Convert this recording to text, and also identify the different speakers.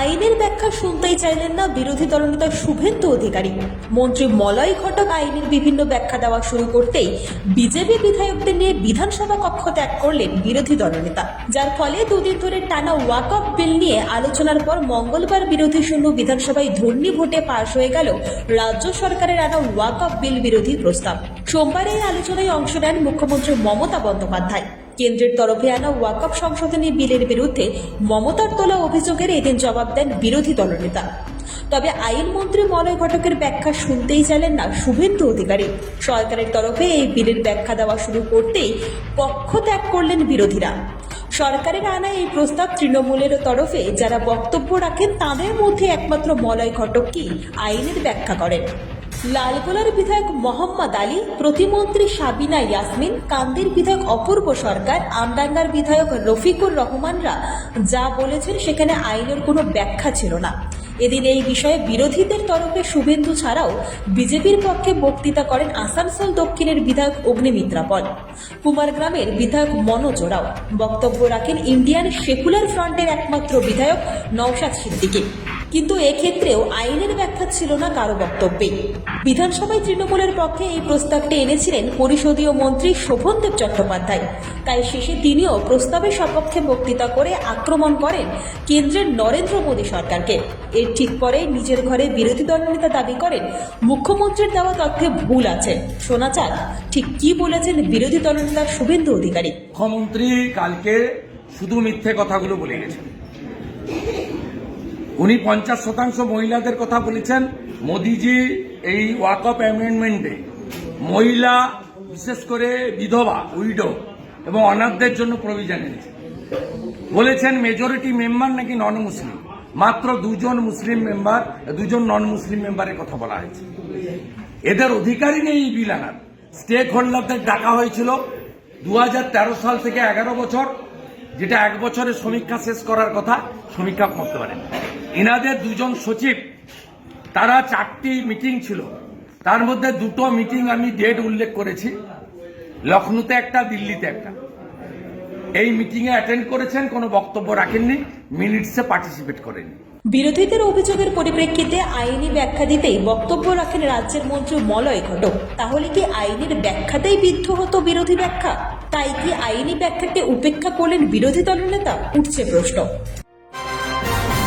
Speaker 1: আইনের ব্যাখ্যা শুনতেই চাইলেন না বিরোধী দলনেতা শুভেন্দু অধিকারী। মন্ত্রী মলয় ঘটক আইনের বিভিন্ন ব্যাখ্যা দেওয়া শুরু করতেই বিজেপি বিধায়কদের নিয়ে বিধানসভা কক্ষ ত্যাগ করলেন বিরোধী দলনেতা যার ফলে দুদিন ধরে টানা ওয়াক অফ বিল নিয়ে আলোচনার পর মঙ্গলবার বিরোধী শূন্য বিধানসভায় ধর্মী ভোটে পাশ হয়ে গেল রাজ্য সরকারের আনা ওয়াক অফ বিল বিরোধী প্রস্তাব। সোমবার এই আলোচনায় অংশ নেন মুখ্যমন্ত্রী মমতা বন্দ্যোপাধ্যায়। কেন্দ্রের তরফে আনা ওয়াকআপ সংশোধনী বিলের বিরুদ্ধে মমতার তোলা অভিযোগের এদিন জবাব দেন বিরোধী দলনেতা। তবে আইনমন্ত্রী মলয় ঘটকের ব্যাখ্যা শুনতেই চাইলেন না শুভেন্দু অধিকারী। সরকারের তরফে এই বিলের ব্যাখ্যা দেওয়া শুরু করতেই পক্ষ ত্যাগ করলেন বিরোধীরা। সরকারের আনা এই প্রস্তাব তৃণমূলের তরফে যারা বক্তব্য রাখেন তাদের মধ্যে একমাত্র মলয় ঘটকই আইনের ব্যাখ্যা করেন। লালগোলার বিধায়ক মোহাম্মদ আলী, প্রতিমন্ত্রী সাবিনা ইয়াসমিন, কান্দির বিধায়ক অপূর্ব সরকার, আমডাঙ্গার বিধায়ক রফিকুর রহমানরা যা বলেছেন সেখানে আইনের কোনো ব্যাখ্যা ছিল না। এদিন এই বিষয়ে বিরোধীদের তরফে শুভেন্দু ছাড়াও বিজেপির পক্ষে বক্তৃতা করেন আসানসোল দক্ষিণের বিধায়ক অগ্নিমিত্রা পল। কুমারগ্রামের বিধায়ক মনোজ ওরাও বক্তব্য রাখেন ইন্ডিয়ান সেকুলার ফ্রন্টের একমাত্র বিধায়ক নওশাদ সিদ্দিকী। কিন্তু এক্ষেত্রেও আইনের ব্যাখ্যা ছিল না কারও বক্তব্যে। বিধানসভায় তৃণমূলের পক্ষে এই প্রস্তাবটি এনেছিলেন পরিষদীয় মন্ত্রী শোভনদেব চট্টোপাধ্যায়। তাই শেষে তিনিও প্রস্তাবের সপক্ষে বক্তৃতা করে আক্রমণ করেন কেন্দ্রের নরেন্দ্র মোদী সরকারকে। এর ঠিক পরে নিজের ঘরে বিরোধী দলনেতা দাবি করেন, মুখ্যমন্ত্রীর দেওয়া তথ্যে ভুল আছে। শোনা যাক, ঠিক কি বলেছেন বিরোধী দলনেতা শুভেন্দু অধিকারী?
Speaker 2: মুখ্যমন্ত্রী কালকে শুধু মিথ্যে কথাগুলো বলে গেছেন। উনি পঞ্চাশ শতাংশ মহিলাদের কথা বলেছেন, মোদিজি এই ওয়াক অফ অ্যামেন্ডমেন্টে। মহিলা, বিশেষ করে বিধবা, উইডো এবং অনাথদের জন্য প্রভিজন এনেছে। বলেছেন মেজরিটি মেম্বার নাকি নন মুসলিম মাত্র দুজন মুসলিম মেম্বার দুজন নন মুসলিম মেম্বারের কথা বলা হয়েছে। এদের অধিকারই নেই এই বিল আনার। স্টেক হোল্ডারদের ডাকা হয়েছিল দু হাজার তেরো সাল থেকে এগারো বছর, যেটা এক বছরের সমীক্ষা শেষ করার কথা, সমীক্ষা করতে পারেন। ইনাদের দুজন সচিব, তারা চারটি মিটিং ছিল। তার মধ্যে দুটো মিটিং আমি ডেট উল্লেখ করেছি। লখনৌতে একটা, দিল্লিতে একটা। এই মিটিংয়ে অ্যাটেন্ড করেছেন, কোনো বক্তব্য রাখেননি, মিনিটসে পার্টিসিপেট করেননি।
Speaker 1: বিরোধীদের অভিযোগের পরিপ্রেক্ষিতে আইনি ব্যাখ্যা দিতেই বক্তব্য রাখেন রাজ্যের মন্ত্রী মলয় ঘটক। তাহলে কি আইনের ব্যাখ্যাতেই বিদ্ধ হতো বিরোধী ব্যাখ্যা? তাই কি আইনি ব্যাখ্যাকে উপেক্ষা করলেন বিরোধী দলের নেতা উঠছে প্রশ্ন।